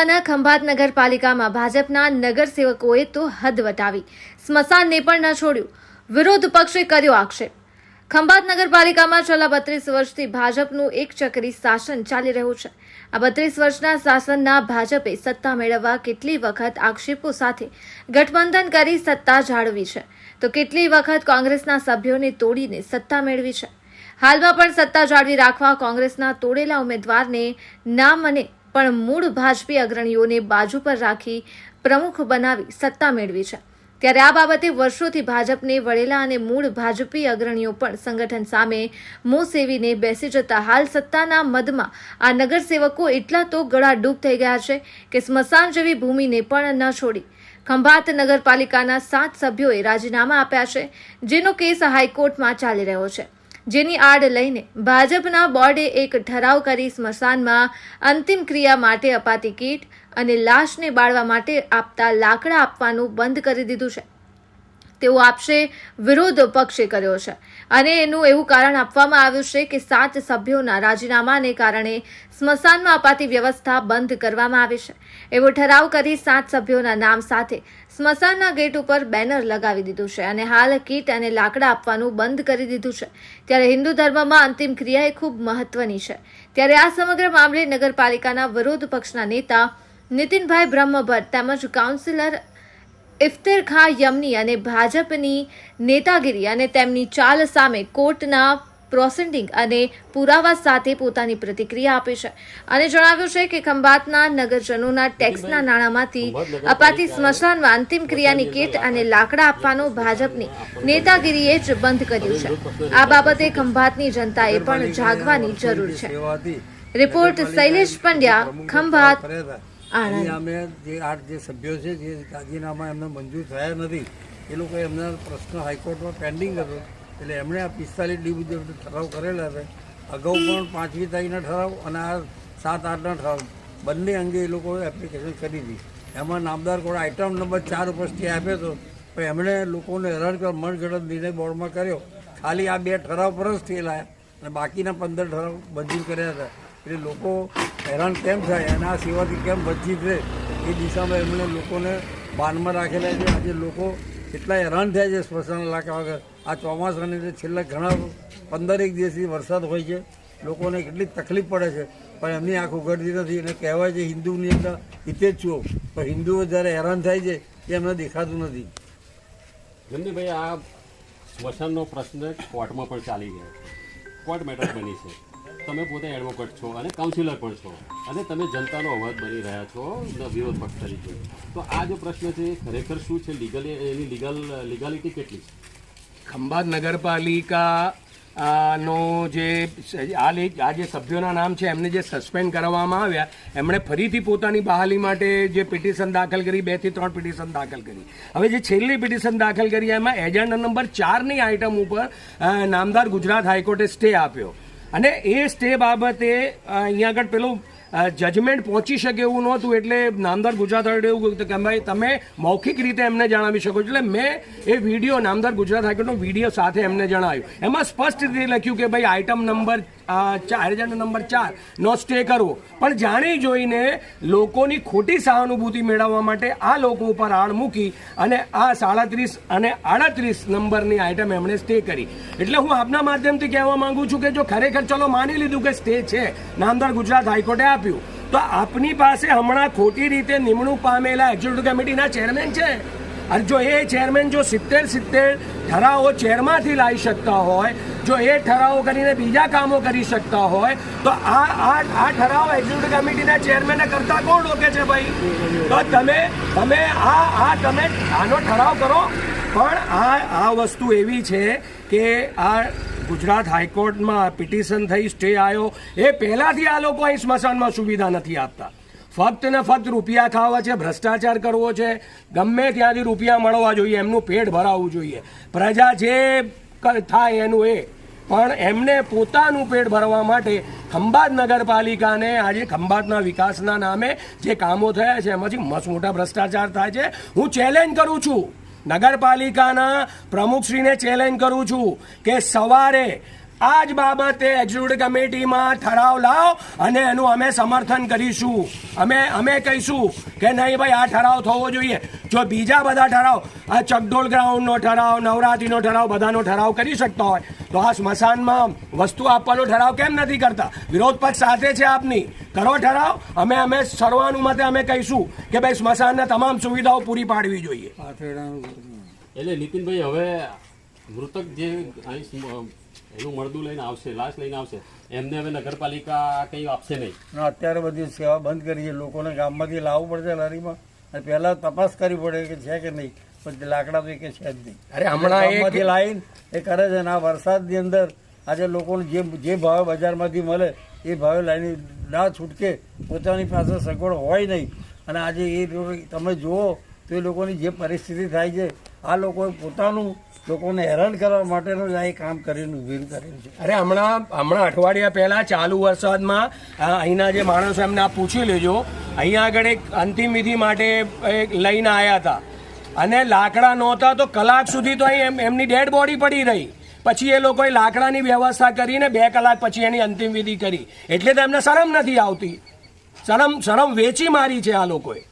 તાલુકાના ખંભાત નગરપાલિકામાં ભાજપના નગરસેવકોએ તો હદ વટાવી. સ્મશાનને પણ ન છોડ્યું. વિરોધ પક્ષે કર્યો આક્ષેપ. ખંભાત નગરપાલિકામાં છેલ્લા બત્રીસ વર્ષથી ભાજપનું એક ચક્રી શાસન ચાલી રહ્યું છે. આ બત્રીસ વર્ષના શાસનના ભાજપે સત્તા મેળવવા કેટલી વખત આક્ષેપો સાથે ગઠબંધન કરી સત્તા જાળવી છે. તો કેટલી વખત કોંગ્રેસના સભ્યોને તોડીને સત્તા મેળવી છે? હાલમાં પણ સત્તા જાળવી રાખવા કોંગ્રેસના તોડેલા ઉમેદવારને નામ અને પણ મૂળ ભાજપી અગ્રણીઓને બાજુ પર રાખી પ્રમુખ બનાવી સત્તા મેળવી છે. ત્યારે આ બાબતે વર્ષોથી ભાજપને વળેલા અને મૂળ ભાજપી અગ્રણીઓ પણ સંગઠન સામે મોં સેવીને બેસી જતા હાલ સત્તાના મદમાં આ નગરસેવકો એટલા તો ગળાડૂબ થઈ ગયા છે કે સ્મશાન જેવી ભૂમિને પણ ન છોડી. ખંભાત નગરપાલિકાના સાત સભ્યોએ રાજીનામા આપ્યા છે, જેનો કેસ હાઈકોર્ટમાં ચાલી રહ્યો છે. જેની આડ લઈને ભાજપના બોર્ડે એક ઠરાવ કરી સ્મશાનમાં અંતિમ ક્રિયા માટે અપાતી કીટ અને લાશને બાળવા માટે આપતા લાકડા આપવાનું બંધ કરી દીધું છે. તેવો આપશે વિરોધ પક્ષે કર્યો છે. અને એનું એવું કારણ આપવામાં આવ્યું છે કે સાત સભ્યોના રાજીનામાને કારણે સ્મશાનમાં અપાતી વ્યવસ્થા બંધ કરવામાં આવી છે. એવો ઠરાવ કરી સાત સભ્યોના નામ સાથે સ્મશાનના ગેટ ઉપર બેનર લગાવી દીધું છે અને હાલ કીટ અને લાકડા આપવાનું બંધ કરી દીધું છે. ત્યારે હિન્દુ ધર્મમાં અંતિમ ક્રિયા એ ખૂબ મહત્વની છે. ત્યારે આ સમગ્ર મામલે નગરપાલિકાના વિરોધ પક્ષના નેતા નીતિનભાઈ બ્રહ્મભટ્ટ તેમજ કાઉન્સિલર ઇફ્તેર ખા યમની અને ભાજપની નેતાગીરી અને તેમની ચાલ સામે કોર્ટના પ્રોસેન્ડિંગ અને પુરાવા સાથે પોતાની પ્રતિક્રિયા આપી છે. અને જણાવ્યું છે કે ખંભાતના નગરજનોના ટેક્સના નાણાંમાંથી અપાતી સ્મશાનમાં અંતિમ ક્રિયાની કીટ અને લાકડા આપવાનું ભાજપની નેતાગીરીએ જ બંધ કર્યું છે. આ બાબતે ખંભાતની જનતાએ પણ જાગવાની જરૂર છે. રિપોર્ટ શૈલેષ પંડ્યા ખંભાત. અહીં અમે જે આઠ જે સભ્યો છે જે રાજીનામા એમને મંજૂર થયા નથી એ લોકો એમના પ્રશ્ન હાઈકોર્ટમાં પેન્ડિંગ હતો. એટલે એમણે આ પિસ્તાલીસ ડી મુજબ ઠરાવ કરેલા છે. અગાઉ પણ પાંચમી તારીખના ઠરાવ અને આ સાત આઠના ઠરાવ. બંને અંગે એ લોકોએ એપ્લિકેશન કરી હતી. એમાં નામદાર કોડ આઇટમ નંબર ચાર ઉપર સ્ટે આપ્યો હતો. પણ એમણે લોકોને હેરાન કરવા મનગઢંત નિર્ણય બોર્ડમાં કર્યો. ખાલી આ બે ઠરાવ પર જ થયેલા અને બાકીના પંદર ઠરાવ મંજૂર કર્યા હતા. એટલે લોકો હેરાન કેમ થાય? અને આ સેવાથી કેમ વંચિત રહે એ દિશામાં એમણે લોકોને બાનમાં રાખેલા છે. આજે લોકો એટલા હેરાન થયા છે સ્મશાન લાકા વગર. આ ચોમાસાની અંદર છેલ્લા ઘણા પંદરેક દિવસથી વરસાદ હોય છે. લોકોને કેટલી તકલીફ પડે છે. પણ એમની આંખ ઉઘડતી નથી. અને કહેવાય છે હિન્દુની અંદર હિતે જ છો. પણ હિન્દુઓ જ્યારે હેરાન થાય છે, એ એમને દેખાતું નથી. ભાઈ આ સ્મશાનનો પ્રશ્ન કોર્ટમાં પણ ચાલી ગયો. કોર્ટ મેટર બની છે. તમે પોતે એડવોકેટ છો અને કાઉન્સિલર પણ છો અને તમે જનતાનો અવાજ બની રહ્યા છો વિરોધ પક્ષ તરીકે. તો આ જે પ્રશ્ન છે, ખરેખર શું છે? લીગલ એની લીગલ લીગાલિટી કેટલી છે? ખંભાત નગરપાલિકા નો જે આ આ જે સભ્યોના નામ છે, એમને જે સસ્પેન્ડ કરવામાં આવ્યા, એમણે ફરીથી પોતાની બહાલી માટે જે પિટિશન દાખલ કરી, બેથી ત્રણ પિટિશન દાખલ કરી. હવે જે છેલ્લી પિટિશન દાખલ કરી, એમાં એજન્ડા નંબર ચારની આઇટમ ઉપર નામદાર ગુજરાત હાઈકોર્ટે સ્ટે આપ્યો. અને એ સ્ટે બાબતે અહીંયા આગળ પેલું જજમેન્ટ પહોંચી શકે એવું નહોતું, એટલે નામદાર ગુજરાત હાઈકોર્ટે એવું કહ્યું કે, ભાઈ, તમે મૌખિક રીતે એમને જણાવી શકો છો. એટલે મેં એ વીડિયો નામદાર ગુજરાત હાઈકોર્ટનો વીડિયો સાથે એમને જણાવ્યું. એમાં સ્પષ્ટ રીતે લખ્યું કે, ભાઈ આઇટમ નંબર ચાર એજન્ડા નંબર ચાર. નો સ્ટે કરવો પણ જાણી જોઈને લોકોની ખોટી સહાનુભૂતિ મેળવવા માટે આ લોકો ઉપર આણ મૂકી અને આ સાડત્રીસ અને આડત્રીસ નંબરની આઇટમ એમણે સ્ટે કરી. એટલે હું આપના માધ્યમથી કહેવા માંગુ છું કે જો ખરેખર ચલો માની લીધું કે સ્ટે છે, નામદાર ગુજરાત હાઈકોર્ટે આપ્યું, તો આપની પાસે હમણાં ખોટી રીતે નિમણૂક પામેલા એક્ઝિક્યુટિવ કમિટીના ચેરમેન છે. અને જો એ ચેરમેન જો સિત્તેર સિત્તેર ઠરાવો ચેરમાંથી લાવી શકતા હોય જો એ ઠરાવો કરીને બીજા કામો કરી શકતા હોય, તો આ આ આ ઠરાવ એક્ઝિક્યુટિવ કમિટીના ચેરમેને કરતા કોણ રોકે છે ભાઈ? તો તમે તમે આ આ તમે આનો ઠરાવ કરો. પણ આ આ વસ્તુ એવી છે કે આ ગુજરાત હાઈકોર્ટમાં પિટિશન થઈ, સ્ટે આવ્યો એ પહેલાથી આ લોકો અહીં સ્મશાનમાં સુવિધા નથી આપતા. ફક્ત ને ફક્ત રૂપિયા ખાવા છે, ભ્રષ્ટાચાર કરવો છે. ગમે ત્યાંથી રૂપિયા મળવા જોઈએ, એમનું પેટ ભરાવવું જોઈએ. પ્રજા જે થાય એનું એ. પણ એમને પોતાનું પેટ ભરવા માટે ખંભાત નગરપાલિકાને આજે ખંભાતના વિકાસના નામે જે કામો થયા છે એમાંથી મસ્ત મોટા ભ્રષ્ટાચાર થાય છે, હું ચેલેન્જ કરું છું. નગરપાલિકાના પ્રમુખશ્રીને ચેલેન્જ કરું છું કે સવારે આ જ બાબતે એક્ઝિક્યુટિવ કમિટીમાં ઠરાવ લાવ અને એનું અમે સમર્થન કરીશું. અમે અમે કહીશું કે નહીં ભાઈ આ ઠરાવ થવો જોઈએ. જો બીજા બધા ઠરાવ આ ચકડોળ ગ્રાઉન્ડનો ઠરાવ નવરાત્રીનો ઠરાવ બધાનો ઠરાવ કરી શકતા હોય તો આ સ્મશાનમાં વસ્તુ આપવાનો ઠરાવ કેમ નથી કરતા? વિરોધ પક્ષ સાથે છે આપની. કરો ઠરાવ. અમે અમે સર્વાનુમતે અમે કહીશું કે ભાઈ સ્મશાનને તમામ સુવિધાઓ પૂરી પાડવી જોઈએ. એટલે નીતિનભાઈ હવે મૃતક જે એનું મળદું લઈને આવશે લાશ લઈને આવશે. એમને હવે નગરપાલિકા કંઈ આપશે નહીં. અત્યારે બધી સેવા બંધ કરી છે. લોકોને ગામમાંથી લાવવું પડશે લારીમાં. અને પહેલાં તપાસ કરવી પડે કે છે કે નહીં. પણ લાકડા તો કે છે જ નહીં. અરે હમણાં એક ગામમાંથી લાવીને એ કરે છે અને આ વરસાદની અંદર આજે લોકોને જે જે ભાવે બજારમાંથી મળે એ ભાવે લાવીને ના છૂટકે પોતાની પાસે સગવડ હોય નહીં. અને આજે એ તમે જુઓ તો એ લોકોની જે પરિસ્થિતિ થાય છે આ લોકોએ પોતાનું લોકોને હેરાન કરવા માટેનું જ આ કામ કરીને ઊભી કરેલું છે. અરે હમણાં હમણાં અઠવાડિયા પહેલાં ચાલુ વરસાદમાં અહીંના જે માણસો એમને આ પૂછી લેજો, અહીંયા આગળ એક અંતિમ વિધિ માટે લઈને આવ્યા હતા. અને લાકડા નહોતા તો કલાક સુધી તો અહીં એમ- એમની ડેડ બોડી પડી રહી. પછી એ લોકોએ લાકડાની વ્યવસ્થા કરીને બે કલાક પછી એની અંતિમ વિધિ કરી. એટલે તો એમને શરમ નથી આવતી. શરમ શરમ વેચી મારી છે આ લોકોએ.